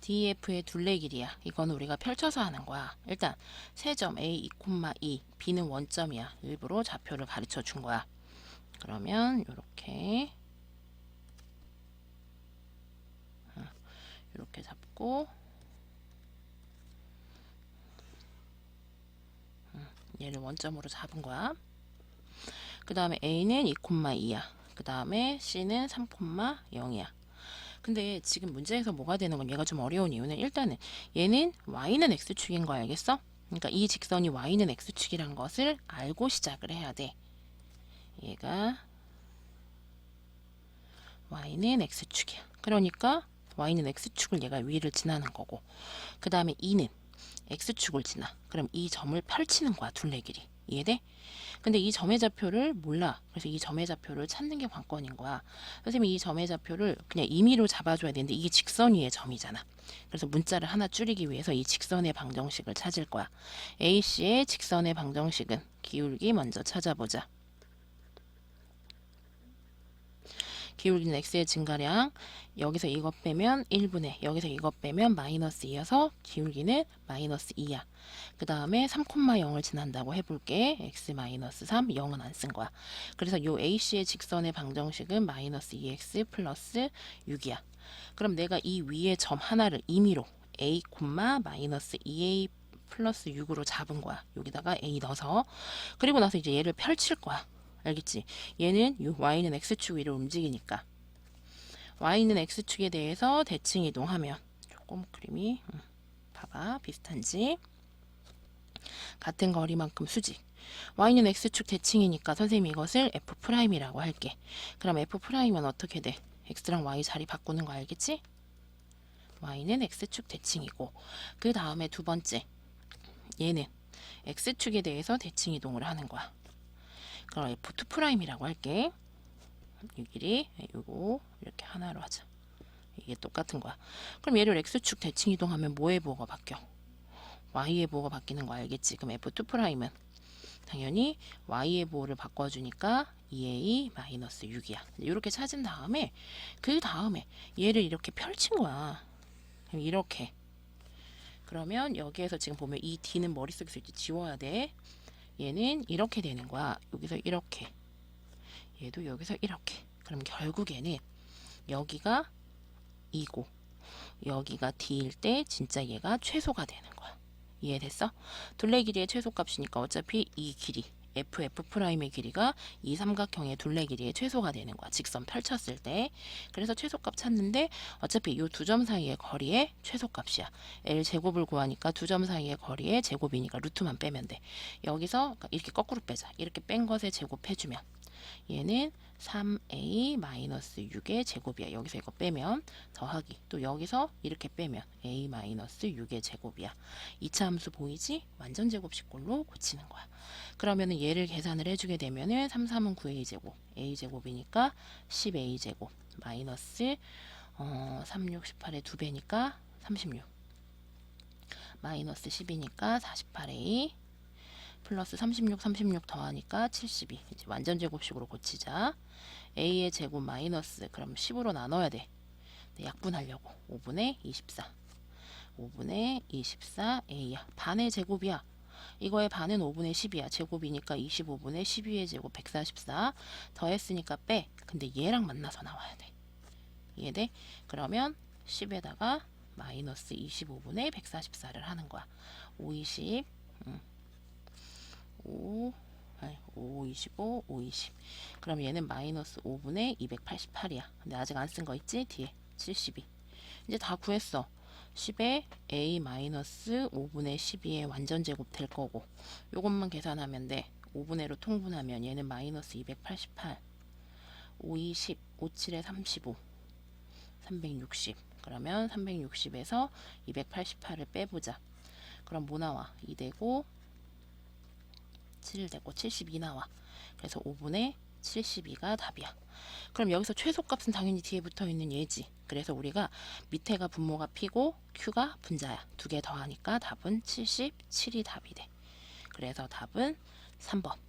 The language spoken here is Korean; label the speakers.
Speaker 1: DEF의 둘레 길이야. 이건 우리가 펼쳐서 하는 거야. 일단 세점 A 2,2 B는 원점이야. 일부러 좌표를 가르쳐 준 거야. 그러면 이렇게 이렇게 잡고 음, 얘를 원점으로 잡은 거야. 그 다음에 A는 2,2야. 그 다음에 C는 3,0이야. 근데 지금 문제에서 뭐가 되는 건 얘가 좀 어려운 이유는 일단은 얘는 y는 x축인 거 알겠어? 그러니까 이 직선이 y는 x축이란 것을 알고 시작을 해야 돼. 얘가 y는 x축이야. 그러니까 y는 x축을 얘가 위를 지나는 거고 그 다음에 2는 x축을 지나. 그럼 이 점을 펼치는 거야 둘레 길이. 이해돼? 근데 이 점의 좌표를 몰라. 그래서 이 점의 좌표를 찾는 게 관건인 거야. 선생님이 이 점의 좌표를 그냥 임의로 잡아줘야 되는데 이게 직선 위의 점이잖아. 그래서 문자를 하나 줄이기 위해서 이 직선의 방정식을 찾을 거야. AC의 직선의 방정식은 기울기 먼저 찾아보자. 기울기는 x의 증가량 여기서 이것 빼면 1분의 여기서 이것 빼면 마이너스 2여서 기울기는 마이너스 2야. 그 다음에 3,0을 지난다고 해볼게. x 마이너스 3 0은 안 쓴 거야. 그래서 요 AC의 직선의 방정식은 마이너스 2x 플러스 6이야. 그럼 내가 이 위에 점 하나를 임의로 a, 마이너스 2a 플러스 6으로 잡은 거야. 여기다가 a 넣어서 그리고 나서 이제 얘를 펼칠 거야. 알겠지? 얘는 요 y는 x축 위로 움직이니까. y는 x축에 대해서 대칭 이동하면. 조금 그림이 음, 봐봐. 비슷한지? 같은 거리만큼 수직. y는 x축 대칭이니까 선생님이 이것을 f'이라고 할게. 그럼 f'은 어떻게 돼? x랑 y 자리 바꾸는 거 알겠지? y는 x축 대칭이고 그 다음에 두 번째 얘는 x축에 대해서 대칭 이동을 하는 거야 그럼 f2'이라고 할게. 이 길이 요거 이렇게 하나로 하자. 이게 똑같은 거야. 그럼 얘를 x축 대칭 이동하면 뭐의 부호가 바뀌어? y의 부호가 바뀌는 거 알겠지? 그럼 f2'은 당연히 y의 부호를 바꿔주니까 2a-6이야. 이렇게 찾은 다음에 그 다음에 얘를 이렇게 펼친 거야. 이렇게 그러면 여기에서 지금 보면 이 d는 머릿속에서 이제 지워야 돼. 얘는 이렇게 되는 거야. 여기서 이렇게. 얘도 여기서 이렇게. 그럼 결국에는 여기가 2고 여기가 D일 때 진짜 얘가 최소가 되는 거야. 이해됐어? 둘레 길이의 최소값이니까 어차피 이 길이 F, F'의 길이가 이 삼각형의 둘레 길이의 최소가 되는 거야. 직선 펼쳤을 때. 그래서 최소값 찾는데 어차피 이 두 점 사이의 거리의 최소값이야. L 제곱을 구하니까 두 점 사이의 거리의 제곱이니까 루트만 빼면 돼. 여기서 이렇게 거꾸로 빼자. 이렇게 뺀 것에 제곱해주면 얘는 3a-6의 제곱이야. 여기서 이거 빼면 더하기. 또 여기서 이렇게 빼면 a-6의 제곱이야. 2차 함수 보이지? 완전 제곱식꼴로 고치는 거야. 그러면은 얘를 계산을 해주게 되면은 3, 3은 9a 제곱, a 제곱이니까 10a 제곱 마이너스 어, 3, 6, 18의 2배니까 36 마이너스 10이니까 48a 플러스 36, 36 더하니까 72. 이제 완전 제곱식으로 고치자. a의 제곱 마이너스 그럼 10으로 나눠야 돼. 네, 약분하려고 5분의 24. 5분의 24 a야. 반의 제곱이야. 이거의 반은 5분의 10이야. 제곱이니까 25분의 12의 제곱 144. 더했으니까 빼. 근데 얘랑 만나서 나와야 돼. 이해돼? 그러면 10에다가 마이너스 25분의 144를 하는 거야. 5, 20. 음. 5, 아니, 5, 25, 5, 20. 그럼 얘는 마이너스 5분의 288이야. 근데 아직 안 쓴 거 있지? 뒤에 72. 이제 다 구했어. 10에 a 마이너스 5분의 12의 완전 제곱 될 거고 요것만 계산하면 돼. 5분의로 통분하면 얘는 마이너스 288 5, 20, 5, 7에 35 360 그러면 360에서 288을 빼보자. 그럼 뭐 나와? 2 되고 7 되고 72 나와. 그래서 5분의 72가 답이야. 그럼 여기서 최소값은 당연히 뒤에 붙어 있는 얘지. 그래서 우리가 밑에가 분모가 P고 Q가 분자야. 두 개 더하니까 답은 77이 답이 돼. 그래서 답은 3번.